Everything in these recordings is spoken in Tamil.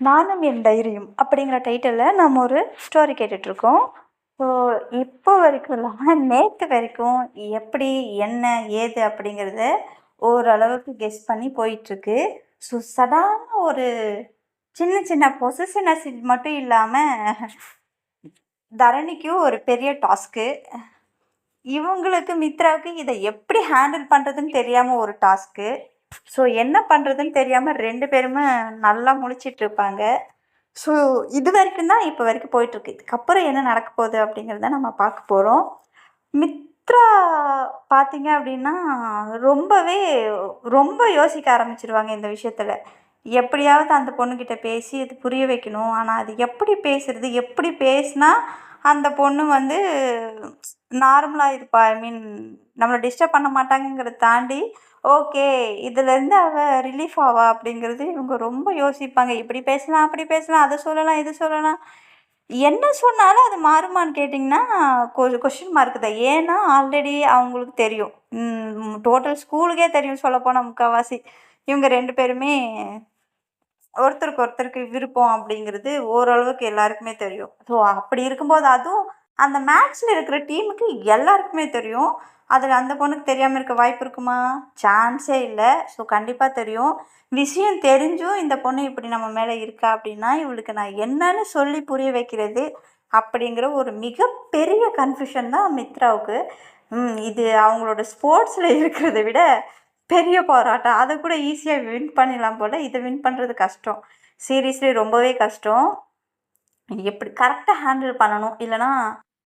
நானும் என் டைரியும் அப்படிங்கிற டைட்டிலில் நம்ம ஒரு ஸ்டோரி கேட்டுட்ருக்கோம். ஸோ இப்போ வரைக்கும் இல்லாமல் நேற்று வரைக்கும் எப்படி என்ன ஏது அப்படிங்கிறத ஓரளவுக்கு கெஸ் பண்ணி போயிட்டுருக்கு ஸோ சடான ஒரு சின்ன சின்ன பொசிஷனஸ் மட்டும் இல்லாமல் தரணிக்கும் ஒரு பெரிய டாஸ்க்கு இவங்களுக்கு மித்ராவுக்கு இதை எப்படி ஹேண்டில் பண்ணுறதுன்னு தெரியாமல் ஒரு டாஸ்க்கு ஸோ என்ன பண்ணுறதுன்னு தெரியாமல் ரெண்டு பேருமே நல்லா முழிச்சிட்டு இருப்பாங்க. ஸோ இது வரைக்கும் தான் இப்போ வரைக்கும் போயிட்டுருக்கு. இதுக்கப்புறம் என்ன நடக்க போகுது அப்படிங்கிறத நம்ம பார்க்க போகிறோம் மித்ரா பார்த்தீங்க அப்படின்னா ரொம்பவே ரொம்ப யோசிக்க ஆரம்பிச்சிருவாங்க இந்த விஷயத்தில். எப்படியாவது அந்த பொண்ணுக்கிட்ட பேசி அது புரிய வைக்கணும். ஆனால் அது எப்படி பேசுறது எப்படி பேசினா அந்த பொண்ணு வந்து நார்மலாக இருப்பா? ஐ மீன் நம்மளை டிஸ்டர்ப் பண்ண மாட்டாங்கங்கிறத தாண்டி ஓகே இதுலேருந்து அவள் ரிலீஃப் ஆவா? அப்படிங்கிறது இவங்க ரொம்ப யோசிப்பாங்க. இப்படி பேசலாம் அப்படி பேசலாம் அதை சொல்லலாம் இது சொல்லலாம். என்ன சொன்னாலும் அது மாறுமான்னு கேட்டிங்கன்னா கொ கொஷின் மார்க் தான். ஏன்னா ஆல்ரெடி அவங்களுக்கு தெரியும். டோட்டல் ஸ்கூலுக்கே தெரியும் சொல்லப்போனால் முக்கால்வாசி. இவங்க ரெண்டு பேருமே ஒருத்தருக்கு ஒருத்தருக்கு விருப்பம் அப்படிங்கிறது ஓரளவுக்கு எல்லாருக்குமே தெரியும். ஸோ அப்படி இருக்கும்போது அதுவும் அந்த மேட்ச்சில் இருக்கிற டீமுக்கு எல்லாருக்குமே தெரியும். அதில் அந்த பொண்ணுக்கு தெரியாமல் இருக்க வாய்ப்பு இருக்குமா? சான்ஸே இல்லை. ஸோ கண்டிப்பாக தெரியும். விஷயம் தெரிஞ்சும் இந்த பொண்ணு இப்படி நம்ம மேலே இருக்கா அப்படின்னா இவளுக்கு நான் என்னன்னு சொல்லி புரிய வைக்கிறது அப்படிங்கிற ஒரு மிகப்பெரிய கன்ஃபியூஷன் தான் மித்ராவுக்கு. இது அவங்களோட ஸ்போர்ட்ஸில் இருக்கிறத விட பெரிய போராட்டம். அதை கூட ஈஸியாக வின் பண்ணிடலாம் போல். இதை வின் பண்ணுறது கஷ்டம். சீரியஸ்லி ரொம்பவே கஷ்டம். எப்படி கரெக்டாக ஹேண்டில் பண்ணணும்? இல்லைன்னா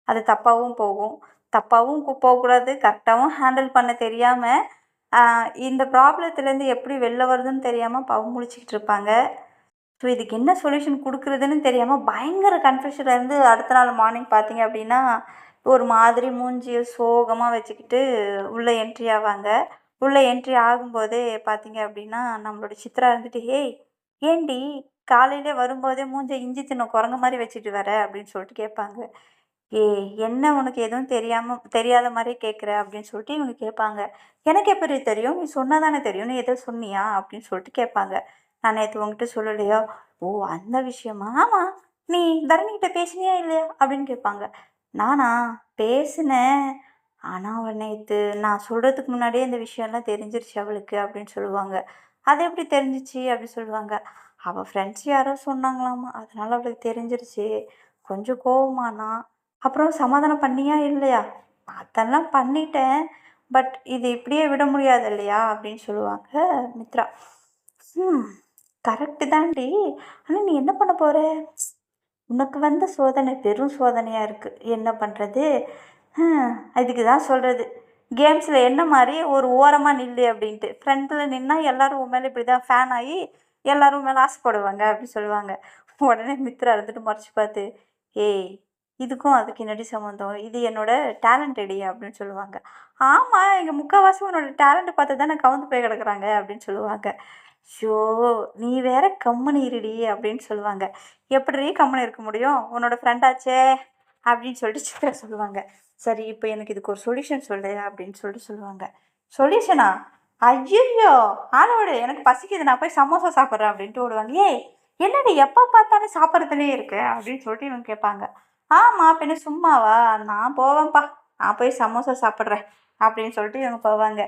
அது தப்பாகவும் போகும். தப்பாகவும் கு- போகக்கூடாது. கரெக்டாகவும் ஹேண்டில் பண்ண தெரியாமல் இந்த ப்ராப்ளத்துலேருந்து எப்படி வெளில வருதுன்னு தெரியாமல் பவு முழிச்சிக்கிட்டு இருப்பாங்க. ஸோ இதுக்கு என்ன சொல்யூஷன் கொடுக்குறதுன்னு தெரியாமல் பயங்கர கன்ஃபியூஷனில் இருந்து அடுத்த நாள் மார்னிங் பார்த்தீங்க அப்படின்னா ஒரு மாதிரி மூஞ்சியை சோகமாக வச்சுக்கிட்டு உள்ளே என்ட்ரி ஆவாங்க. உள்ளே என்ட்ரி ஆகும்போதே பார்த்தீங்க அப்படின்னா நம்மளோட சித்ரா இருந்துட்டு ஹேய் ஏண்டி காலையிலே வரும்போதே மூஞ்ச இஞ்சி தின்ன குரங்கு மாதிரி வச்சுட்டு வர அப்படின்னு சொல்லிட்டு கேட்பாங்க. ஏ என்ன உனக்கு எதுவும் தெரியாமல் தெரியாத மாதிரி கேட்குற? அப்படின்னு சொல்லிட்டு இவங்க கேட்பாங்க. எனக்கு எப்படி தெரியும்? நீ சொன்னதானே தெரியும்? நீ எதோ சொன்னியா? அப்படின்னு சொல்லிட்டு கேட்பாங்க. நான் நேற்று உங்ககிட்ட சொல்லலையா? ஓ அந்த விஷயமா? ஆமாம் நீ தரணிக்கிட்ட பேசினியா இல்லையா? அப்படின்னு கேட்பாங்க. நானா? பேசினேன். ஆனால் அவள் நேற்று நான் சொல்கிறதுக்கு முன்னாடியே இந்த விஷயம்லாம் தெரிஞ்சிருச்சு அவளுக்கு அப்படின்னு சொல்லுவாங்க. அது எப்படி தெரிஞ்சிச்சு அப்படி சொல்லுவாங்க. அவள் ஃப்ரெண்ட்ஸ் யாரோ சொன்னாங்களாமா. அதனால அவளுக்கு தெரிஞ்சிருச்சு. கொஞ்சம் கோவமானா அப்புறம் சமாதானம் பண்ணியா இல்லையா? அதெல்லாம் பண்ணிட்டேன். பட் இது இப்படியே விட முடியாது இல்லையா? அப்படின்னு சொல்லுவாங்க மித்ரா. ம் கரெக்டு தாண்டி. ஆனால் நீ என்ன பண்ண போகிற உனக்கு வந்த சோதனை பெரும் சோதனையாக இருக்குது என்ன பண்ணுறது இதுக்கு தான் சொல்கிறது கேம்ஸில் என்ன மாதிரி ஒரு ஓரமாக நில்லு அப்படின்ட்டு. ஃப்ரண்ட்டில் நின்னால் எல்லோரும் உன் மேலே இப்படி தான் ஃபேன் ஆகி எல்லோரும் மேலே ஆசைப்படுவாங்க அப்படின்னு சொல்லுவாங்க. உடனே மித்ரா இருந்துட்டு மறைச்சி பார்த்து ஏய் இதுக்கும் அதுக்கு என்னடி சம்மந்தம் இது என்னோட டேலண்ட் அடி அப்படின்னு சொல்லுவாங்க. ஆமாம் எங்கள் முக்கால்வாசி உன்னோட டேலண்ட்டை பார்த்து தானே கவுந்து போய் கிடக்குறாங்க அப்படின்னு சொல்லுவாங்க. ஷோ நீ வேற கம்முனு இருடி அப்படின்னு சொல்லுவாங்க. எப்படி கம்முனு இருக்க முடியும்? உன்னோட ஃப்ரெண்டாச்சே அப்படின்னு சொல்லிட்டு சித்ரா சொல்லுவாங்க. சரி இப்போ எனக்கு இதுக்கு ஒரு சொல்யூஷன் சொல்லு அப்படின்னு சொல்லிட்டு சொல்லுவாங்க. சொல்யூஷனா ஐயோ ஆளோடு எனக்கு பசிக்குது நான் போய் சமோசா சாப்பிட்றேன் அப்படின்ட்டு ஓடுவாங்க. ஏய் என்னடி எப்போ பார்த்தாலும் சாப்பிட்றதுலே இருக்கு? அப்படின்னு சொல்லிட்டு இவங்க கேட்பாங்க. ஆமாம் பின்ன சும்மாவா? நான் போவேன்ப்பா. நான் போய் சமோசா சாப்பிட்றேன் அப்படின்னு சொல்லிட்டு இவங்க போவாங்க.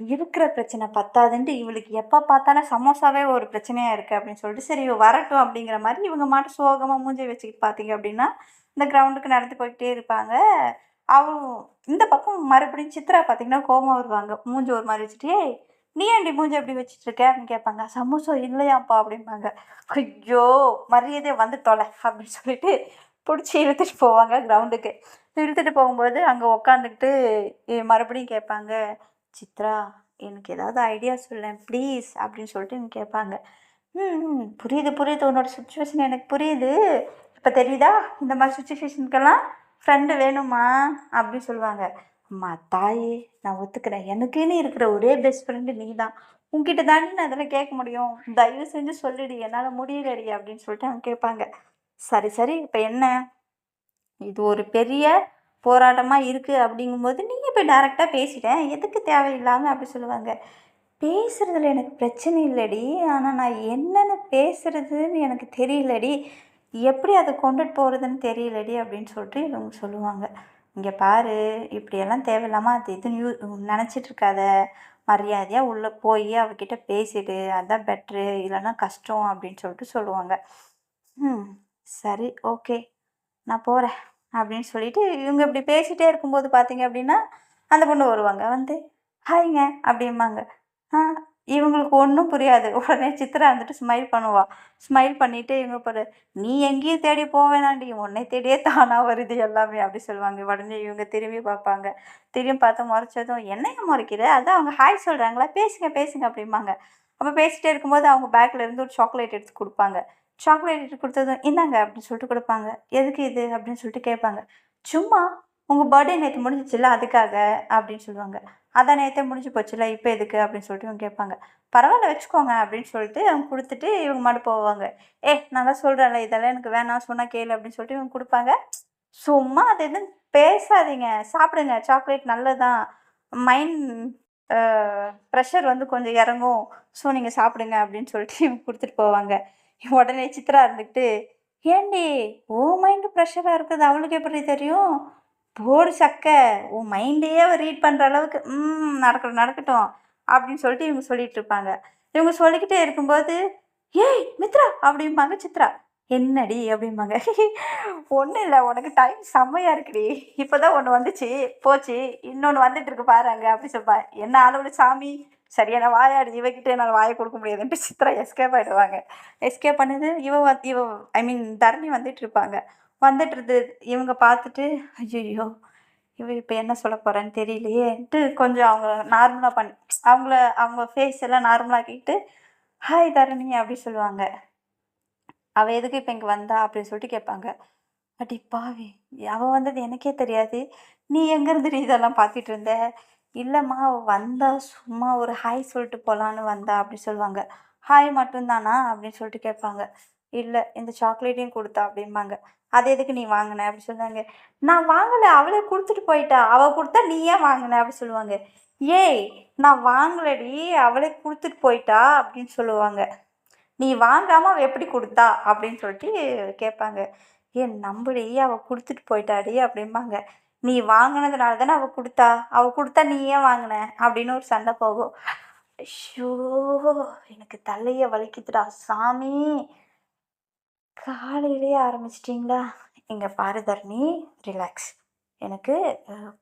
இருக்கிற பிரச்சனை பத்தாதுன்ட்டு இவளுக்கு எப்போ பார்த்தாலும் சமோசாவே ஒரு பிரச்சனையாக இருக்குது அப்படின்னு சொல்லிட்டு சரி வரட்டும் அப்படிங்கிற மாதிரி இவங்க மாட்டு சோகமாக மூஞ்சி வச்சுக்கிட்டு பார்த்தீங்க அப்படின்னா இந்த கிரவுண்டுக்கு நடந்து போய்கிட்டே இருப்பாங்க. அவ இந்த பக்கம் மறுபடியும் சித்ரா பார்த்தீங்கன்னா கோவமா வருவாங்க. மூஞ்சி ஒரு மாதிரி வச்சுட்டு நீ ஏன்டி மூஞ்சி எப்படி வச்சுட்டு இருக்க? அப்படின்னு கேட்பாங்க. சமோசா இல்லையாப்பா அப்படிம்பாங்க. ஐயோ மரியாதை வந்து தொலை அப்படின்னு சொல்லிட்டு பிடிச்சி இழுத்துட்டு போவாங்க கிரவுண்டுக்கு. இழுத்துட்டு போகும்போது அங்கே உக்காந்துக்கிட்டு மறுபடியும் கேட்பாங்க சித்ரா எனக்கு ஏதாவது ஐடியா சொல்லேன் ப்ளீஸ் அப்படின்னு சொல்லிட்டு கேட்பாங்க. ம், புரியுது புரியுது. உன்னோட சுச்சுவேஷன் எனக்கு புரியுது. இப்போ தெரியுதா? இந்த மாதிரி சுச்சுவேஷனுக்கெல்லாம் ஃப்ரெண்டு வேணுமா? அப்படின்னு சொல்லுவாங்க. அம்மா தாயே நான் ஒத்துக்கிறேன். எனக்குன்னு இருக்கிற ஒரே பெஸ்ட் ஃப்ரெண்டு நீ தான் உங்ககிட்ட தாண்டி நான் இதெல்லாம் கேட்க முடியும். தயவு செஞ்சு சொல்லிடு. என்னால் முடியலடி அப்படின்னு சொல்லிட்டு அவங்க கேட்பாங்க. சரி சரி. இப்போ என்ன? இது ஒரு பெரிய போராட்டமாக இருக்குது அப்படிங்கும்போது நீங்கள் போய் டைரெக்டாக பேசிட்டேன். எதுக்கு தேவையில்லாமல் அப்படி சொல்லுவாங்க. பேசுறதுல எனக்கு பிரச்சனை இல்லைடி. ஆனால் நான் என்னென்ன பேசுறதுன்னு எனக்கு தெரியலடி. எப்படி அதை கொண்டுட்டு போகிறதுன்னு தெரியலடி அப்படின்னு சொல்லிட்டு இவங்க சொல்லுவாங்க. இங்கே பாரு இப்படியெல்லாம் தேவையில்லாமல் அது இதுன்னு யூ நினச்சிட்டு இருக்காத. மரியாதையாக உள்ளே போய் அவகிட்ட பேசிடு. அதுதான் பெட்ரு இல்லைன்னா கஷ்டம் அப்படின்னு சொல்லிட்டு சொல்லுவாங்க. ம் சரி ஓகே நான் போகிறேன் அப்படின்னு சொல்லிட்டு இவங்க இப்படி பேசிகிட்டே இருக்கும்போது பார்த்தீங்க அப்படின்னா அந்த பொண்ணு வருவாங்க. வந்து ஹாய்ங்க அப்படிம்பாங்க. ஆ இவங்களுக்கு ஒன்றும் புரியாது. உடனே சித்ரா வந்துட்டு ஸ்மைல் பண்ணுவா. ஸ்மைல் பண்ணிவிட்டு இவங்க பாரு நீ எங்கேயும் தேடி போவேணாண்டி உன்னை தேடியே தானாக வருது எல்லாமே. அப்படி சொல்லுவாங்க. உடனே இவங்க திரும்பி பார்ப்பாங்க. திரும்பி பார்த்து முறைச்சதும் என்னைய முறைக்கிற? அதான் அவங்க ஹாய் சொல்கிறாங்களா பேசுங்க பேசுங்க. அப்படிம்பாங்க. அப்போ பேசிகிட்டே இருக்கும்போது அவங்க பேக்கில் இருந்து ஒரு சாக்லேட் எடுத்து கொடுப்பாங்க. சாக்லேட் எடுத்து கொடுத்ததும் இந்தாங்க அப்படின்னு சொல்லிட்டு கொடுப்பாங்க. எதுக்கு இது? அப்படின்னு சொல்லிட்டு கேட்பாங்க. சும்மா உங்கள் பர்த்டே நேற்று முடிஞ்சிச்சுல அதுக்காக அப்படின்னு சொல்லுவாங்க. அதான் நேற்றே முடிஞ்சு போச்சுல இப்போ எதுக்கு அப்படின்னு சொல்லிட்டு இவங்க கேட்பாங்க. பரவாயில்ல வச்சுக்கோங்க அப்படின்னு சொல்லிட்டு அவங்க கொடுத்துட்டு இவங்க மட்டும் போவாங்க. ஏ நான் தான் சொல்கிறேன்ல இதெல்லாம் எனக்கு வேணாம் சொன்னால் கேளு அப்படின்னு சொல்லிட்டு இவங்க கொடுப்பாங்க. சும்மா அது எதுவும் பேசாதீங்க சாப்பிடுங்க சாக்லேட் நல்லதான் மைண்ட் ப்ரெஷர் வந்து கொஞ்சம் இறங்கும். ஸோ நீங்கள் சாப்பிடுங்க அப்படின்னு சொல்லிட்டு இவங்க கொடுத்துட்டு போவாங்க. உடனே சித்திரா இருந்துக்கிட்டு ஏண்டி ஓ மைண்டு ப்ரெஷராக இருக்குது அவளுக்கு எப்படி தெரியும்? போடு சக்கை உன் மைண்டையே ரீட் பண்ணுற அளவுக்கு ம் நடக்கட்டும் நடக்கட்டும் அப்படின்னு சொல்லிட்டு இவங்க சொல்லிட்டு இருப்பாங்க. இவங்க சொல்லிக்கிட்டே இருக்கும்போது ஏய் மித்ரா அப்படிம்பாங்க சித்ரா. என்னடி? அப்படிம்பாங்க. ஒன்றும் இல்லை உனக்கு டைம் செம்மையாக இருக்குடி. இப்போ தான் ஒன்று வந்துச்சு போச்சு இன்னொன்று வந்துட்டு இருக்கு பாருங்க அப்படின்னு சொல்ப்பா என்ன ஆளோட சாமி? சரியான வாயாடு இவகிட்ட என்னால் வாயை கொடுக்க முடியாதுன்ட்டு சித்ரா எஸ்கேப் ஆகிடுவாங்க எஸ்கேப் பண்ணது இவ இவ ஐ மீன் தரணி வந்துட்டு இருப்பாங்க. வந்துட்டு இவங்க பார்த்துட்டு ஐயோ இவ இப்போ என்ன சொல்ல போகிறான்னு தெரியலையேன்ட்டு கொஞ்சம் அவங்க நார்மலாக பண்ணி அவங்கள அவங்க ஃபேஸ் எல்லாம் நார்மலாக்கிட்டு ஹாய் தரணி அப்படி சொல்லுவாங்க. அவள் எதுக்கு இப்போ இங்கே வந்தா? அப்படின்னு சொல்லிட்டு கேட்பாங்க. அடி பாவி அவள் வந்தது எனக்கே தெரியாது. நீ எங்கேருந்து நீ இதெல்லாம் பார்த்துட்டு இருந்த? இல்லைம்மா அவள் வந்தா சும்மா ஒரு ஹாய் சொல்லிட்டு போகலான்னு வந்தா அப்படி சொல்லுவாங்க. ஹாய் மட்டும்தானா? அப்படின்னு சொல்லிட்டு கேட்பாங்க. இல்லை இந்த சாக்லேட்டையும் கொடுத்தா அப்படிம்பாங்க. அது எதுக்கு நீ வாங்கின? அப்படி சொல்லுவாங்க. நான் வாங்கலை அவளே கொடுத்துட்டு போயிட்டா. அவள் கொடுத்தா நீ ஏன் வாங்கின? அப்படி சொல்லுவாங்க. ஏய் நான் வாங்கலடி. அவளே கொடுத்துட்டு போயிட்டா. அப்படின்னு சொல்லுவாங்க. நீ வாங்காமல் அவள் எப்படி கொடுத்தா? அப்படின்னு சொல்லிட்டு கேட்பாங்க. ஏன் நம்படி அவள் கொடுத்துட்டு போயிட்டாடி. அப்படிம்பாங்க. நீ வாங்கினதுனால தானே அவள் கொடுத்தா? அவள் கொடுத்தா நீ ஏன் வாங்கின? அப்படின்னு ஒரு சண்டை போகும். ஐயோ எனக்கு தலையை வலிக்குதுடா சாமி. காலையிலேயே ஆரம்பிச்சிட்டிங்களா? இங்கே பாரு ரிலாக்ஸ் எனக்கு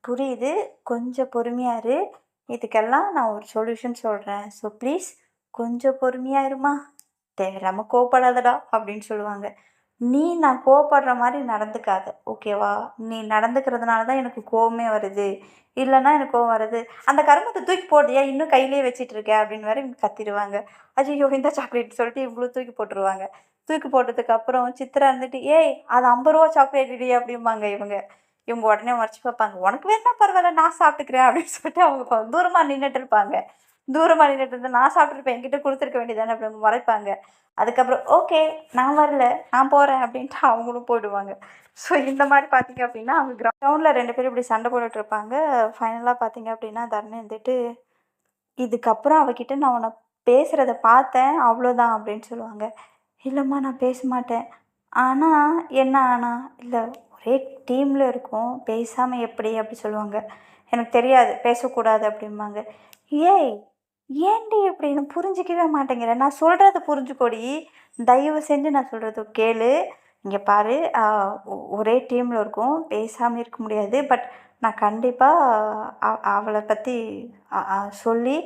புரியுது. கொஞ்சம் பொறுமையாக இரு. இதுக்கெல்லாம் நான் ஒரு சொல்யூஷன் சொல்கிறேன் ஸோ ப்ளீஸ் கொஞ்சம் பொறுமையாக இருமா. தேவையில்லாமல் கோப்படாதடா அப்படின்னு சொல்லுவாங்க. நீ நான் கோவப்படுற மாதிரி நடந்துக்காத ஓகேவா நீ நடந்துக்கிறதுனால தான் எனக்கு கோவமே வருது. இல்லைன்னா எனக்கு கோவம் வருது. அந்த கருமத்தை தூக்கி போட்டியா இன்னும் கையிலேயே வச்சிட்டு இருக்க அப்படின்னு வேற இவங்க கத்திடுவாங்க. ஐயோ இந்த சாக்லேட் சொல்லிட்டு இவ்வளோ தூக்கி போட்டுருவாங்க. தூக்கி போட்டதுக்கு அப்புறம் இருந்துட்டு ஏய் அது ஐம்பது ரூபா சாக்லேட் இடி அப்படிம்பாங்க இவங்க. இவங்க உடனே மறைச்சு பார்ப்பாங்க. உனக்கு வேணா பரவாயில்ல நான் சாப்பிட்டுக்கிறேன் அப்படின்னு சொல்லிட்டு அவங்க தூரமாக நின்றுட்டு இருப்பாங்க. தூரமா நின்றுட்டு இருந்து நான் சாப்பிட்ருப்பேன் என்கிட்ட கொடுத்துருக்க வேண்டியதானே அப்படி அவங்க மறைப்பாங்க. அதுக்கப்புறம் ஓகே நான் வரல நான் போகிறேன் அப்படின்ட்டு அவங்களும் போயிடுவாங்க. ஸோ இந்த மாதிரி பார்த்தீங்க அப்படின்னா அவங்க கிரவுண்டில் ரெண்டு பேரும் இப்படி சண்டை போட்டுட்டு இருப்பாங்க. ஃபைனலாக பார்த்தீங்க அப்படின்னா தரணி வந்துட்டு இதுக்கப்புறம் அவகிட்ட நான் உன்னை பேசுகிறத பார்த்தேன் அவ்வளோதான் அப்படின்னு சொல்லுவாங்க. இல்லைம்மா நான் பேச மாட்டேன். ஆனால் என்ன ஆனால் இல்லை ஒரே டீமில் இருக்கும் பேசாமல் எப்படி? அப்படி சொல்லுவாங்க. எனக்கு தெரியாது பேசக்கூடாது அப்படிம்பாங்க. ஏய் ஏன்டி இப்படின்னு புரிஞ்சிக்கவே மாட்டேங்கிற நான் சொல்கிறத புரிஞ்சுக்கோடி. தயவு செஞ்சு நான் சொல்கிறது கேளு. இங்கே பாரு ஒரே டீமில் இருக்கும். பேசாமல் இருக்க முடியாது. பட் நான் கண்டிப்பாக அவளை பற்றி சொல்லி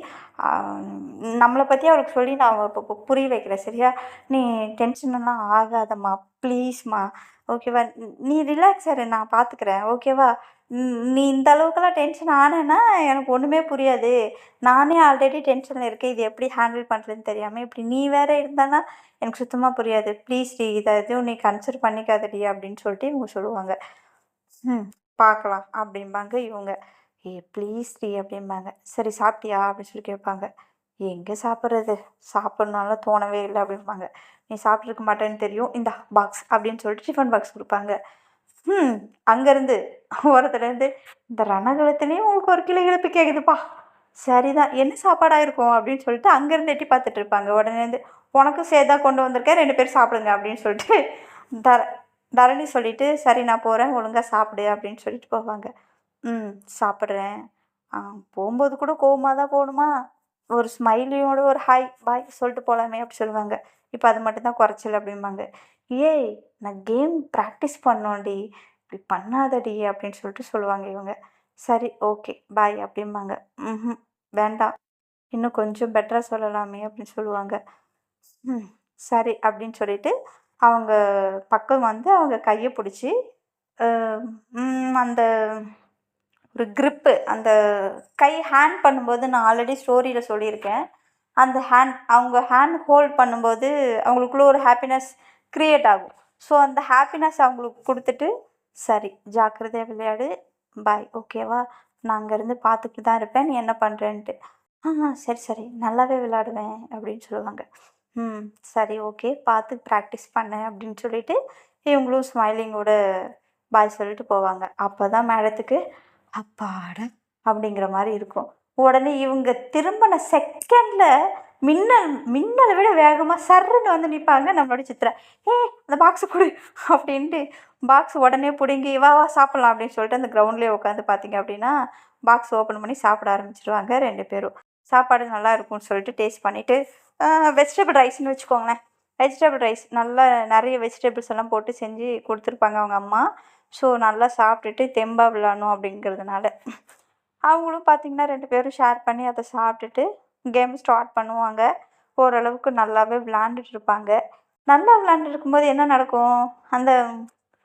நம்மளை பற்றி அவளுக்கு சொல்லி நான் இப்போ புரிய வைக்கிறேன். சரியா? நீ டென்ஷன்லாம் ஆகாதம்மா. ப்ளீஸ்மா ஓகேவா நீ ரிலாக்ஸ் ஆரு நான் பார்த்துக்கிறேன் ஓகேவா நீ இந்த அளவுக்குலாம் டென்ஷன் ஆனேன்னா எனக்கு ஒன்றுமே புரியாது. நானே ஆல்ரெடி டென்ஷனில் இருக்கேன். இது எப்படி ஹேண்டில் பண்ணுறதுன்னு தெரியாமல் இப்படி நீ வேற இருந்தானா எனக்கு சுத்தமாக புரியாது. ப்ளீஸ் டி இதை எதுவும் நீ கன்சிடர் பண்ணிக்காதடி அப்படின்னு சொல்லிட்டு இவங்க சொல்லுவாங்க. ம் பார்க்கலாம் அப்படிம்பாங்க இவங்க. ஏ ப்ளீஸ் டி அப்படிம்பாங்க. சரி சாப்பிட்டியா? அப்படின்னு சொல்லி கேட்பாங்க. எங்கே சாப்பிட்றது? சாப்பிட்ணுனால தோணவே இல்லை அப்படிம்பாங்க. நீ சாப்பிட்ருக்க மாட்டேன்னு தெரியும். இந்த பாக்ஸ் அப்படின்னு சொல்லிட்டு டிஃபன் பாக்ஸ் கொடுப்பாங்க. ம் அங்கேருந்து ஓரத்துலேருந்து இந்த ரணகலத்துலேயும் உங்களுக்கு ஒரு கிளை இழப்பு கேட்குதுப்பா சரிதான் என்ன சாப்பாடாக இருக்கும்? அப்படின்னு சொல்லிட்டு அங்கேருந்து எட்டி பார்த்துட்டு இருப்பாங்க. உடனே இருந்து உனக்கும் சேர்த்தா கொண்டு வந்திருக்கேன் ரெண்டு பேரும் சாப்பிடுங்க அப்படின்னு சொல்லிட்டு தர தரணி சொல்லிட்டு சரி நான் போகிறேன் ஒழுங்காக சாப்பிடு அப்படின்னு சொல்லிட்டு போவாங்க. ம் சாப்பிட்றேன். ஆ போகும்போது கூட கோவமாக தான் போகணுமா ஒரு ஸ்மைலியோட ஒரு ஹாய் பாய் சொல்லிட்டு போகலாமே அப்படி சொல்லுவாங்க. இப்போ அது மட்டும்தான் குறைச்சல் அப்படிம்பாங்க. ஏய் நான் கேம் ப்ராக்டிஸ் பண்ணோண்டி இப்படி பண்ணாதடி அப்படின்னு சொல்லிட்டு சொல்லுவாங்க இவங்க. சரி ஓகே பாய் அப்படிம்பாங்க. ம் வேண்டாம். இன்னும் கொஞ்சம் பெட்டராக சொல்லலாமே அப்படின்னு சொல்லுவாங்க. ம் சரி அப்படின்னு சொல்லிட்டு அவங்க பக்கம் வந்து அவங்க கையை பிடிச்சி அந்த ஒரு க்ரிப்பு அந்த கை ஹேண்ட் பண்ணும்போது நான் ஆல்ரெடி ஸ்டோரியில் சொல்லியிருக்கேன். அந்த ஹேண்ட் அவங்க ஹேண்ட் ஹோல்ட் பண்ணும்போது அவங்களுக்குள்ள ஒரு ஹாப்பினஸ் க்ரியேட் ஆகும். ஸோ அந்த ஹாப்பினஸ் அவங்களுக்கு கொடுத்துட்டு சரி ஜாக்கிரதையாக விளையாடு பாய் ஓகேவா நான் அங்கேருந்து பார்த்துக்கிட்டு தான் இருப்பேன் நீ என்ன பண்ணுறேன்ட்டு ஆ சரி சரி நல்லாவே விளையாடுவேன் அப்படின்னு சொல்லுவாங்க. ம் சரி ஓகே பார்த்து ப்ராக்டிஸ் பண்ணேன் அப்படின்னு சொல்லிட்டு இவங்களும் ஸ்மைலிங்கோட பாய் சொல்லிட்டு போவாங்க. அப்போ தான் மேடத்துக்கு அப்பாட அப்படிங்கிற மாதிரி இருக்கும். உடனே இவங்க திரும்பின செகண்டில் மின்னல் மின்னலை விட வேகமாக சர்ருன்னு வந்து நிற்பாங்க நம்மளோட சித்திரை ஏ அந்த பாக்ஸை கொடு அப்படின்ட்டு பாக்ஸ் உடனே பிடுங்கி வா வா சாப்பிட்லாம் அப்படின்னு சொல்லிட்டு அந்த கிரவுண்ட்லேயே உட்காந்து பார்த்தீங்க அப்படின்னா பாக்ஸ் ஓப்பன் பண்ணி சாப்பிட ஆரம்பிச்சிருவாங்க ரெண்டு பேரும். சாப்பாடு நல்லா இருக்கும்னு சொல்லிட்டு டேஸ்ட் பண்ணிவிட்டு வெஜிடபிள் ரைஸ்னு வச்சுக்கோங்களேன். வெஜிடபிள் ரைஸ் நல்லா நிறைய வெஜிடபிள்ஸ் எல்லாம் போட்டு செஞ்சு கொடுத்துருப்பாங்க அவங்க அம்மா. ஸோ நல்லா சாப்பிட்டுட்டு தெம்பாக விளாடணும் அப்படிங்கிறதுனால. அவங்களும் பார்த்திங்கன்னா ரெண்டு பேரும் ஷேர் பண்ணி அதை சாப்பிட்டுட்டு கேம் ஸ்டார்ட் பண்ணுவாங்க. ஓரளவுக்கு நல்லாவே விளாண்டுட்டு இருப்பாங்க நல்லா விளாண்டுட்டு இருக்கும்போது என்ன நடக்கும்? அந்த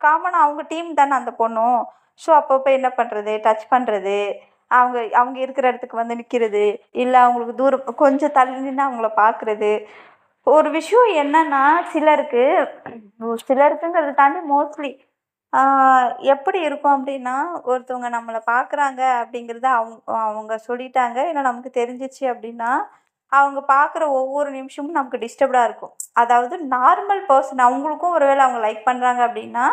காமனாக அவங்க டீம் தானே அந்த பொண்ணும் ஸோ அப்பப்போ என்ன பண்ணுறது டச் பண்ணுறது அவங்க அவங்க இருக்கிற இடத்துக்கு வந்து நிற்கிறது இல்லை அவங்களுக்கு தூரம் கொஞ்சம் தள்ளி நின்று அவங்கள பார்க்குறது ஒரு விஷயம் என்னன்னா சிலருக்கு சிலருக்குங்கிறத தாண்டி மோஸ்ட்லி எப்படி இருக்கும் அப்படின்னா ஒருத்தவங்க நம்மளை பார்க்குறாங்க அப்படிங்கிறத அவங்க அவங்க சொல்லிட்டாங்க. இல்லை நமக்கு தெரிஞ்சிச்சு அப்படின்னா அவங்க பார்க்குற ஒவ்வொரு நிமிஷமும் நமக்கு டிஸ்டர்ப்டாக இருக்கும். அதாவது நார்மல் பர்சன் அவங்களுக்கும் ஒரு வேளை அவங்க லைக் பண்ணுறாங்க அப்படின்னா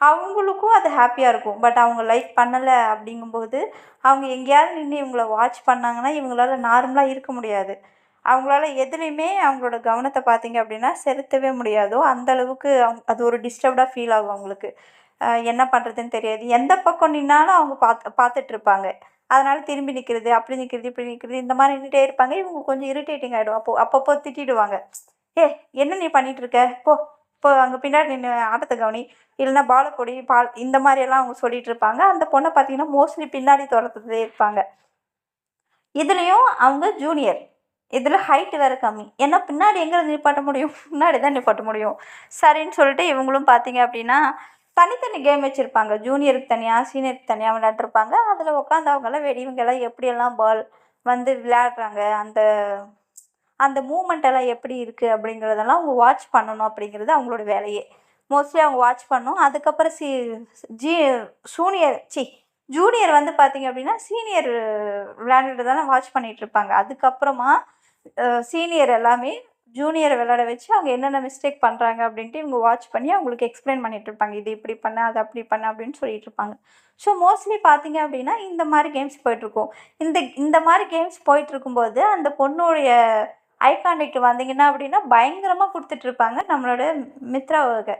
அவங்களுக்கும் அது ஹாப்பியாக இருக்கும். பட் அவங்க லைக் பண்ணலை அப்படிங்கும்போது அவங்க எங்கேயாவது நின்று இவங்கள வாட்ச் பண்ணாங்கன்னா இவங்களால நார்மலாக இருக்க முடியாது. அவங்களால எதுலேயுமே அவங்களோட கவனத்தை பார்த்தீங்க அப்படின்னா செலுத்தவே முடியாதோ அந்தளவுக்கு அவங்க அது ஒரு டிஸ்டர்ப்டாக ஃபீல் ஆகும் அவங்களுக்கு. என்ன பண்ணுறதுன்னு தெரியாது. எந்த பக்கம் நின்னாலும் அவங்க பார்த்து பார்த்துட்ருப்பாங்க அதனால் திரும்பி நிற்கிறது அப்படி நிற்கிறது இப்படி நிற்கிறது இந்த மாதிரி நின்றுட்டே இருப்பாங்க. இவங்க கொஞ்சம் இரிட்டேட்டிங் ஆகிடும் அப்போ அப்பப்போ திட்டிடுவாங்க. ஏ என்ன நீ பண்ணிகிட்ருக்க போ இப்போ அங்கே பின்னாடி நின்று ஆட்டத்தை கவனி. இல்லைன்னா பாலை பொடி பால் இந்த மாதிரியெல்லாம் அவங்க சொல்லிகிட்டு இருப்பாங்க அந்த பொண்ணை பார்த்தீங்கன்னா மோஸ்ட்லி பின்னாடி துரத்துட்டே இருப்பாங்க. இதுலேயும் அவங்க ஜூனியர் இதில் ஹைட்டு வேறு கம்மி. ஏன்னா பின்னாடி எங்கே நிப்பாட்ட முடியும்? முன்னாடி தான் நிப்பாட்ட முடியும். சரின்னு சொல்லிட்டு இவங்களும் பார்த்தீங்க அப்படின்னா தனித்தனி கேம் வச்சுருப்பாங்க. ஜூனியருக்கு தனியாக சீனியருக்கு தனியாக விளையாட்டுருப்பாங்க அதில் உட்காந்து அவங்கெல்லாம் வெடிவங்கெல்லாம் எப்படியெல்லாம் பால் வந்து விளையாடுறாங்க அந்த அந்த மூமெண்ட் எல்லாம் எப்படி இருக்குது அப்படிங்கிறதெல்லாம் அவங்க வாட்ச் பண்ணணும் அப்படிங்கிறது அவங்களோட வேலையே. மோஸ்ட்லி அவங்க வாட்ச் பண்ணும். அதுக்கப்புறம் C G junior C junior வந்து பார்த்திங்க அப்படின்னா சீனியர் விளையாண்டுட்டு தானே வாட்ச் பண்ணிகிட்ருப்பாங்க அதுக்கப்புறமா சீனியர் எல்லாமே ஜூனியரை விளாட வச்சு அவங்க என்னென்ன மிஸ்டேக் பண்ணுறாங்க அப்படின்ட்டு இவங்க வாட்ச் பண்ணி அவங்களுக்கு எக்ஸ்பிளைன் பண்ணிகிட்டு இருப்பாங்க. இது இப்படி பண்ண அது அப்படி பண்ண அப்படின்னு சொல்லிட்டு இருப்பாங்க. ஸோ மோஸ்ட்லி பார்த்தீங்க அப்படின்னா இந்த மாதிரி கேம்ஸ் போயிட்டுருக்கோம் இந்த இந்த மாதிரி கேம்ஸ் போயிட்டுருக்கும்போது அந்த பொண்ணுடைய ஐ கான்டெக்ட் வந்தீங்கன்னா அப்படின்னா பயங்கரமாக கொடுத்துட்ருப்பாங்க நம்மளோட மித்ராவுக்கு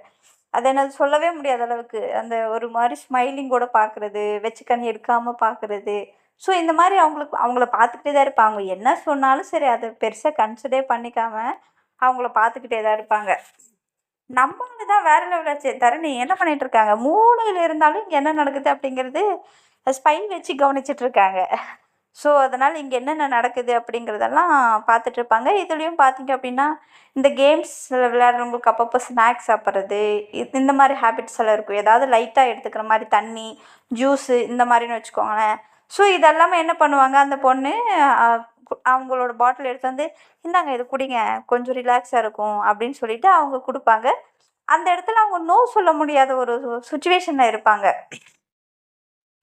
அதை என்ன சொல்லவே முடியாத அளவுக்கு அந்த ஒரு மாதிரி ஸ்மைலிங்கோட பார்க்குறது வெச்சு கண் எடுக்காமல் பார்க்குறது ஸோ இந்த மாதிரி அவங்களுக்கு அவங்கள பார்த்துக்கிட்டே தான் இருப்பாங்க. என்ன சொன்னாலும் சரி அதை பெருசாக கன்சிடரே பண்ணிக்காம அவங்கள பார்த்துக்கிட்டே தான் இருப்பாங்க. நம்மளுக்கு தான் வேற லெவலில் தரணி என்ன பண்ணிட்டு இருக்காங்க? மூளையில் இருந்தாலும் இங்கே என்ன நடக்குது அப்படிங்கிறது ஸ்பைன் வச்சு கவனிச்சிட்டு இருக்காங்க. ஸோ அதனால் இங்கே என்னென்ன நடக்குது அப்படிங்கிறதெல்லாம் பார்த்துட்ருப்பாங்க இதுலேயும் பார்த்தீங்க அப்படின்னா இந்த கேம்ஸ் விளையாடுறவங்களுக்கு அப்பப்போ ஸ்நாக்ஸ் சாப்பிட்றது இந்த மாதிரி ஹேபிட்ஸ் எல்லாம் இருக்கும். ஏதாவது லைட்டாக எடுத்துக்கிற மாதிரி தண்ணி ஜூஸு இந்த மாதிரின்னு வச்சுக்கோங்களேன். ஸோ இதெல்லாமே என்ன பண்ணுவாங்க? அந்த பொண்ணு அவங்களோட பாட்டில் எடுத்து வந்து இந்தாங்க இது குடிங்க கொஞ்சம் ரிலாக்ஸாக இருக்கும் அப்படின்னு சொல்லிட்டு அவங்க கொடுப்பாங்க. அந்த இடத்துல அவங்க நோ சொல்ல முடியாத ஒரு சுச்சுவேஷனில் இருப்பாங்க.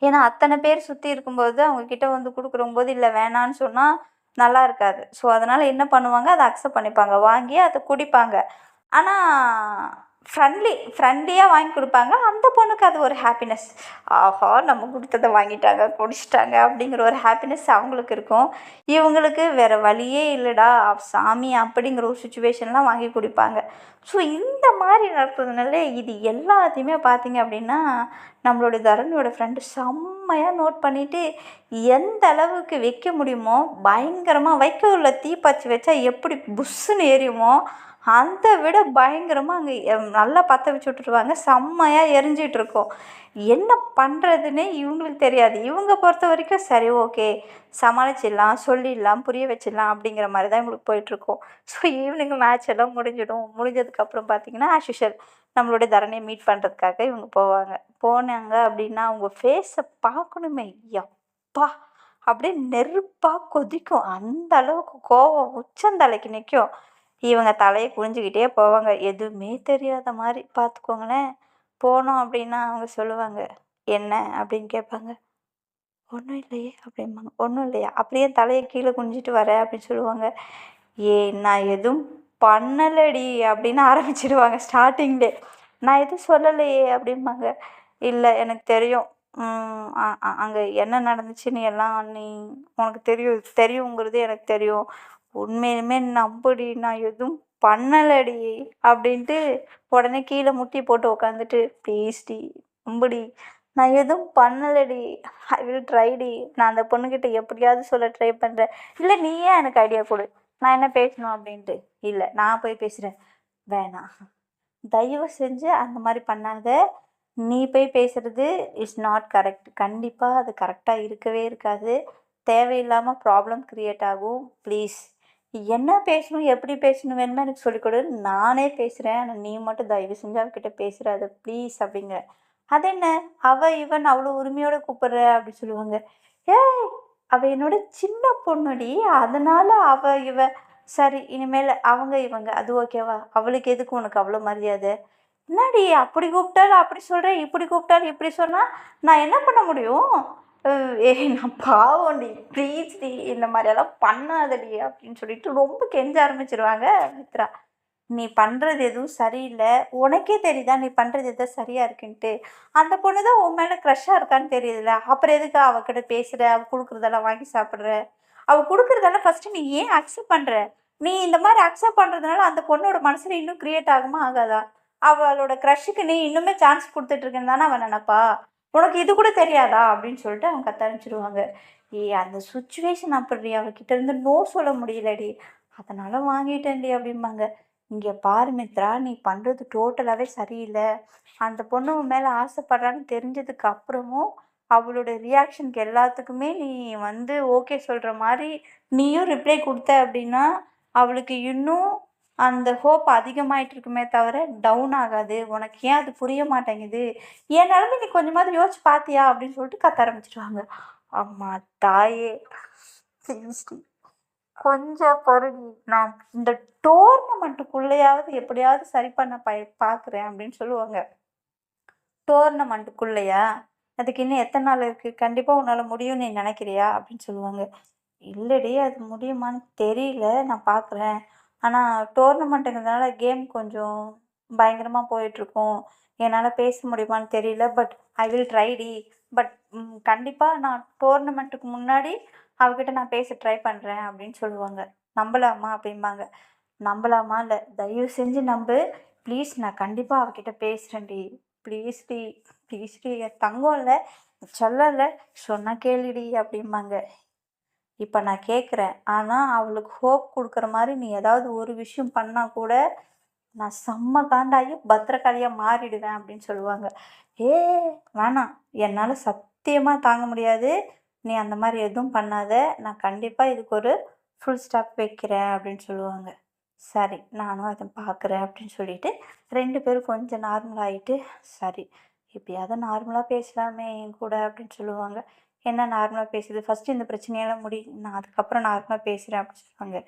ஏன்னா அத்தனை பேர் சுற்றி இருக்கும்போது அவங்கக்கிட்ட வந்து கொடுக்குறம்போது இல்லை வேணான்னு சொன்னால் நல்லா இருக்காது. ஸோ அதனால் என்ன பண்ணுவாங்க? அதை அக்செப்ட் பண்ணிப்பாங்க. வாங்கி அதை குடிப்பாங்க. ஆனால் ஃப்ரெண்ட்லி ஃப்ரெண்ட்லியாக வாங்கி கொடுப்பாங்க. அந்த பொண்ணுக்கு அது ஒரு ஹாப்பினஸ் ஆஹா நம்ம கொடுத்ததை வாங்கிட்டாங்க குடிச்சிட்டாங்க அப்படிங்கிற ஒரு ஹாப்பினஸ் அவங்களுக்கு இருக்கும். இவங்களுக்கு வேறு வழியே இல்லைடா. சாமி அப்படிங்கிற ஒரு சுச்சுவேஷன்லாம் வாங்கி குடிப்பாங்க. ஸோ இந்த மாதிரி நடக்கிறதுனால இது எல்லாத்தையுமே பார்த்தீங்க அப்படின்னா நம்மளுடைய தரணியோட ஃப்ரெண்டு செம்மையாக நோட் பண்ணிவிட்டு எந்த அளவுக்கு வைக்க முடியுமோ பயங்கரமாக வைக்க உள்ள தீப்பச்சி வச்சா எப்படி புஷ்ஷுன்னு எரியுமோ அந்த விட பயங்கரமாக அங்கே நல்லா பற்ற வச்சு விட்டுருவாங்க. செம்மையாக எரிஞ்சிகிட்ருக்கோம் என்ன பண்ணுறதுன்னே இவங்களுக்கு தெரியாது. இவங்க பொறுத்த வரைக்கும் சரி ஓகே சமாளிச்சிடலாம் சொல்லிடலாம் புரிய வச்சிடலாம் அப்படிங்கிற மாதிரி தான் இவங்களுக்கு போயிட்டுருக்கும். ஸோ ஈவினிங் மேட்ச் எல்லாம் முடிஞ்சிடும். முடிஞ்சதுக்கப்புறம் பார்த்தீங்கன்னா ஆஷிஷல் நம்மளுடைய தரணியை மீட் பண்ணுறதுக்காக இவங்க போவாங்க. போனாங்க அப்படின்னா அவங்க ஃபேஸை பார்க்கணுமே. எப்பா அப்படியே நெருப்பாக கொதிக்கும். அந்த அளவுக்கு கோவம் உச்சந்தலைக்கு நிற்கும் இவங்க தலையை குனிஞ்சுக்கிட்டே போவாங்க. எதுவுமே தெரியாத மாதிரி. பார்த்துக்கோங்களேன். போனோம் அப்படின்னா அவங்க சொல்லுவாங்க என்ன? அப்படின்னு கேட்பாங்க. ஒன்றும் இல்லையே அப்படிம்பாங்க. ஒன்றும் இல்லையா? அப்படியே தலையை கீழே குனிஞ்சிட்டு வர அப்படின்னு சொல்லுவாங்க. ஏ நான் எதுவும் பண்ணலடி அப்படின்னு ஆரம்பிச்சிடுவாங்க ஸ்டார்டிங்லே. நான் எதுவும் சொல்லலையே அப்படிம்பாங்க. இல்லை எனக்கு தெரியும். அங்கே என்ன நடந்துச்சுன்னு எல்லாம் நீ உனக்கு தெரியும் தெரியுங்கிறது எனக்கு தெரியும். உண்மையிலுமே நம்புடி நான் எதுவும் பண்ணலடி அப்படின்ட்டு உடனே கீழே முட்டி போட்டு உக்காந்துட்டு ப்ளீஸ்டி நம்புடி நான் எதுவும் பண்ணலடி. ஐ வில் ட்ரைடி நான் அந்த பொண்ணுக்கிட்ட எப்படியாவது சொல்ல ட்ரை பண்ணுறேன் இல்லை நீயே எனக்கு ஐடியா கொடு? நான் என்ன பேசணும்? அப்படின்ட்டு. இல்லை நான் போய் பேசுகிறேன் வேணாம் தயவு செஞ்சு அந்த மாதிரி பண்ணாத. நீ போய் பேசுகிறது இஸ் நாட் கரெக்ட் கண்டிப்பாக அது கரெக்டாக இருக்கவே இருக்காது. தேவையில்லாமல் ப்ராப்ளம் க்ரியேட் ஆகும். ப்ளீஸ் என்ன பேசணும் எப்படி பேசணும் வேணுமோ எனக்கு சொல்லிக் கொடு. நானே பேசுகிறேன் ஆனால் நீ மட்டும் தயவு செஞ்சு அவகிட்ட பேசுகிறாத ப்ளீஸ் அப்படிங்கிற. அது என்ன? அவ இவன் அவ்வளோ உரிமையோட கூப்பிடுற அப்படின்னு சொல்லுவாங்க. ஏய் அவ என்னோட சின்ன பொண்ணுடி. அதனால அவ இவ சரி இனிமேல் அவங்க இவங்க. அது ஓகேவா அவளுக்கு எதுக்கு உனக்கு அவ்வளோ மரியாதை? என்னடி அப்படி கூப்பிட்டாலும் அப்படி சொல்கிறேன் இப்படி கூப்பிட்டாலும் இப்படி சொன்னால் நான் என்ன பண்ண முடியும்? ஏய் நான் பாவம்டி ப்ளீஸ்டி இந்த மாதிரியெல்லாம் பண்ணாதடி அப்படின்னு சொல்லிட்டு ரொம்ப கெஞ்ச ஆரம்பிச்சிருவாங்க மித்ரா. நீ பண்ணுறது எதுவும் சரியில்லை. உனக்கே தெரியுதா நீ பண்ணுறது எதுவும் சரியாக இருக்குன்ட்டு. அந்த பொண்ணு தான் உன் மேலே க்ரஷ்ஷாக இருக்கான்னு தெரியுதுல்ல. அப்புறம் எதுக்கு அவகிட்ட பேசுகிற அவள் கொடுக்குறதெல்லாம் வாங்கி சாப்பிட்ற? அவள் கொடுக்குறதெல்லாம் ஃபஸ்ட்டு நீ ஏன் அக்செப்ட் பண்ணுற நீ இந்த மாதிரி அக்செப்ட் பண்ணுறதுனால அந்த பொண்ணோட மனசில் இன்னும் க்ரியேட் ஆகுமா ஆகாதா? அவளோட க்ரஷ்ஷுக்கு நீ இன்னுமே சான்ஸ் கொடுத்துட்ருக்கேன்னு தானே அவன் நினப்பா? உனக்கு இது கூட தெரியாதா? அப்படின்னு சொல்லிட்டு அவங்க கத்த ஆரம்பிச்சிடுவாங்க ஏ அந்த சுச்சுவேஷன் அப்படி அவகிட்ட இருந்து நோ சொல்ல முடியலடி. அதனால வாங்கிட்டேன்டி அப்படிம்பாங்க. இங்கே பாரு மித்ரா நீ பண்ணுறது டோட்டலாகவே சரியில்லை. அந்த பொண்ணு உன் மேலே ஆசைப்படுறான்னு தெரிஞ்சதுக்கு அப்புறமும் அவளோட ரியாக்ஷனுக்கு எல்லாத்துக்குமே நீ வந்து ஓகே சொல்கிற மாதிரி நீயும் ரிப்ளை கொடுத்த அப்படின்னா அவளுக்கு இன்னும் அந்த ஹோப் அதிகமாயிட்டு இருக்குமே தவிர டவுன் ஆகாது. உனக்கு ஏன் அது புரிய மாட்டேங்குது? என் நிலமை நீ கொஞ்சமாவது யோசிச்சு பார்த்தியா அப்படின்னு சொல்லிட்டு கத்த ஆரம்பிச்சிடுவாங்க அம்மா தாயே. கொஞ்சம் பொருள் நான் இந்த டோர்னமெண்ட்டுக்குள்ளேயாவது எப்படியாவது சரி பண்ண ப பார்க்குறேன் அப்படின்னு சொல்லுவாங்க. டோர்னமெண்ட்டுக்குள்ளேயா அதுக்கு இன்னும் எத்தனை நாள் இருக்குது கண்டிப்பாக உன்னால் முடியும்னு நீ நினைக்கிறியா? அப்படின்னு சொல்லுவாங்க. இல்லடி அது முடியுமான்னு தெரியல. நான் பார்க்குறேன் ஆனால் டோர்னமெண்ட்டுங்கிறதுனால கேம் கொஞ்சம் பயங்கரமாக போயிட்டுருக்கும். என்னால் பேச முடியுமான்னு தெரியல பட் ஐ வில் ட்ரை டி. பட் கண்டிப்பாக நான் டோர்னமெண்ட்டுக்கு முன்னாடி அவகிட்ட நான் பேச ட்ரை பண்ணுறேன் அப்படின்னு சொல்லுவாங்க. நம்பலாமா அப்படிம்பாங்க. நம்பலாமா இல்லை தயவு செஞ்சு நம்பு. ப்ளீஸ் நான் கண்டிப்பாக அவகிட்ட பேசுகிறேன்டி ப்ளீஸ் டி ப்ளீஸ் டி. தங்கம் இல்லை சொல்லலை சொன்னால் கேளுடி அப்படிம்பாங்க. இப்போ நான் கேட்குறேன் ஆனால் அவளுக்கு ஹோப் கொடுக்குற மாதிரி நீ ஏதாவது ஒரு விஷயம் பண்ணால் கூட நான் செம்ம காண்டாகி பத்திரக்காளியாக மாறிடுவேன் அப்படின்னு சொல்லுவாங்க. ஏ வேணாம் என்னால் சத்தியமாக தாங்க முடியாது. நீ அந்த மாதிரி எதுவும் பண்ணாத. நான் கண்டிப்பாக இதுக்கு ஒரு ஃபுல் ஸ்டாப் வைக்கிறேன் அப்படின்னு சொல்லுவாங்க. சரி நானும் அதை பார்க்குறேன் அப்படின்னு சொல்லிட்டு ரெண்டு பேரும் கொஞ்சம் நார்மல் ஆகிட்டு சரி எப்படியாவது நார்மலாக பேசலாமே என் கூட அப்படின்னு சொல்லுவாங்க. என்ன நார்மலாக பேசுது? ஃபஸ்ட்டு இந்த பிரச்சனையெல்லாம் முடி நான் அதுக்கப்புறம் நார்மலாக பேசுகிறேன் அப்படின்னு சொல்லுவாங்க.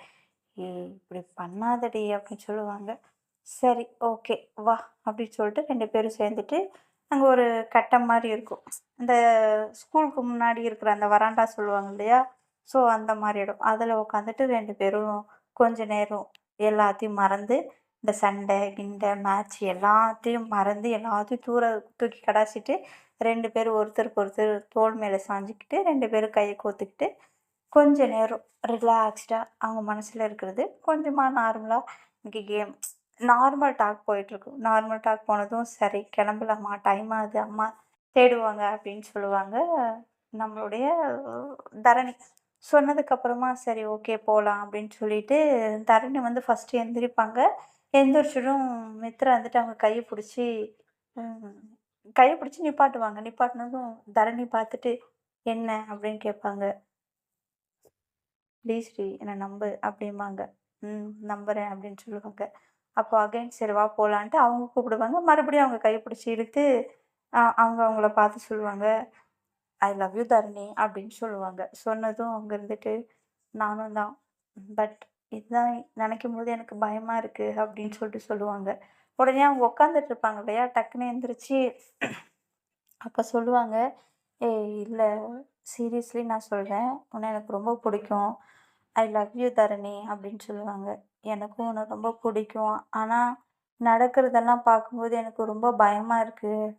ஏ இப்படி பண்ணாதடி அப்படின்னு சொல்லுவாங்க. சரி ஓகே வா அப்படின்னு சொல்லிட்டு ரெண்டு பேரும் சேர்ந்துட்டு அங்கே ஒரு கட்டம் மாதிரி இருக்கும். இந்த ஸ்கூலுக்கு முன்னாடி இருக்கிற அந்த வராண்டா சொல்லுவாங்க இல்லையா? ஸோ அந்த மாதிரி இடம். அதில் உட்காந்துட்டு ரெண்டு பேரும் கொஞ்ச நேரம் எல்லாத்தையும் மறந்து இந்த சண்டை கிண்டை மேட்ச் எல்லாத்தையும் மறந்து எல்லாத்தையும் தூர தூக்கி கடாசிட்டு ரெண்டு பேரும் ஒருத்தருக்கு ஒருத்தர் தோல் மேலே சாஞ்சிக்கிட்டு ரெண்டு பேரும் கையை கோத்துக்கிட்டு கொஞ்ச நேரம் ரிலாக்ஸ்டாக அவங்க மனசில் இருக்கிறது கொஞ்சமாக நார்மலாக இன்றைக்கி கேம் நார்மல் டாக் போயிட்டுருக்கும் நார்மல் டாக் போனதும் சரி கிளம்பலாமா? டைம் ஆகுது அம்மா தேடுவாங்க அப்படின்னு சொல்லுவாங்க. நம்மளுடைய தரணி சொன்னதுக்கப்புறமா சரி ஓகே போகலாம் அப்படின்னு சொல்லிட்டு தரணி வந்து ஃபஸ்ட்டு எந்திரிப்பாங்க. எந்திரிச்சிடும் மித்ரா வந்துட்டு அவங்க கையை பிடிச்சி கையை பிடிச்சி நிப்பாட்டுவாங்க. நிப்பாட்டினதும் தரணி பார்த்துட்டு என்ன? அப்படின்னு கேட்பாங்க. ப்ளீஸ் ஸ்ரீ என்னை நம்பு? அப்படிம்பாங்க. ம் நம்புகிறேன் அப்படின்னு சொல்லுவாங்க. அப்போ அகைன் சரி வா போகலான்ட்டு அவங்க கூப்பிடுவாங்க. மறுபடியும் அவங்க கையை பிடிச்சி இழுத்து அவங்க அவங்கள பார்த்து சொல்லுவாங்க. ஐ லவ் யூ தரணி அப்படின்னு சொல்லுவாங்க. சொன்னதும் அவங்க இருந்துட்டு நானும் தான். பட் இதுதான் நினைக்கும் போது எனக்கு பயமாக இருக்குது அப்படின்னு சொல்லிட்டு சொல்லுவாங்க. உடனே அவங்க உட்காந்துட்டு இருப்பாங்க இல்லையா? டக்குன்னு எழுந்திரிச்சு அப்போ சொல்லுவாங்க ஏய் இல்லை சீரியஸ்லி நான் சொல்கிறேன் உன்னை எனக்கு ரொம்ப பிடிக்கும். ஐ லவ் யூ தரணி அப்படின்னு சொல்லுவாங்க. எனக்கும் உன்னை ரொம்ப பிடிக்கும். ஆனால் நடக்கிறதெல்லாம் பார்க்கும்போது எனக்கு ரொம்ப பயமாக இருக்குது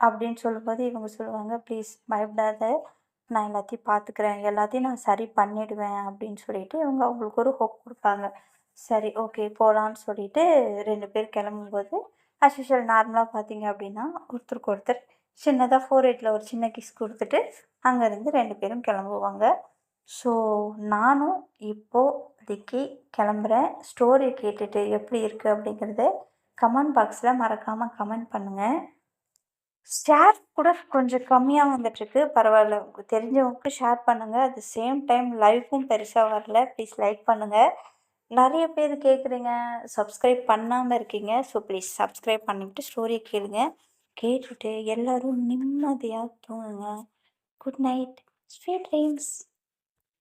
அப்படின்னு சொல்லும்போது இவங்க சொல்லுவாங்க ப்ளீஸ் பயப்படாத. நான் எல்லாத்தையும் பார்த்துக்கிறேன். எல்லாத்தையும் நான் சரி பண்ணிடுவேன் அப்படின்னு சொல்லிட்டு இவங்க அவங்களுக்கு ஒரு ஹோப் கொடுப்பாங்க. சரி ஓகே போகலான்னு சொல்லிட்டு ரெண்டு பேர் கிளம்பும்போது அஸ்யூஷுவல் நார்மலாக பார்த்தீங்க அப்படின்னா ஒருத்தருக்கு ஒருத்தர் சின்னதாக ஃபோர் எயிட்டில் ஒரு சின்ன கிஸ் கொடுத்துட்டு அங்கேருந்து ரெண்டு பேரும் கிளம்புவாங்க. ஸோ நானும் இப்போதைக்கு கிளம்புறேன். ஸ்டோரி கேட்டுட்டு எப்படி இருக்குது அப்படிங்கிறத கமெண்ட் பாக்ஸில் மறக்காமல் கமெண்ட் பண்ணுங்கள் ஷேர் கூட கொஞ்சம் கம்மியாக வந்துட்டுருக்கு. பரவாயில்ல தெரிஞ்சவங்களுக்கு ஷேர் பண்ணுங்கள் அட் த சேம் டைம் லைஃப்பும் பெருசாக வரல. ப்ளீஸ் லைக் பண்ணுங்கள் நிறைய பேர் கேட்குறீங்க. சப்ஸ்கிரைப் பண்ணாமல் இருக்கீங்க. ஸோ ப்ளீஸ் சப்ஸ்கிரைப் பண்ணிவிட்டு ஸ்டோரியை கேளுங்க. கேட்டுட்டு எல்லோரும் நிம்மதியாக தூங்குங்க. Good night sweet dreams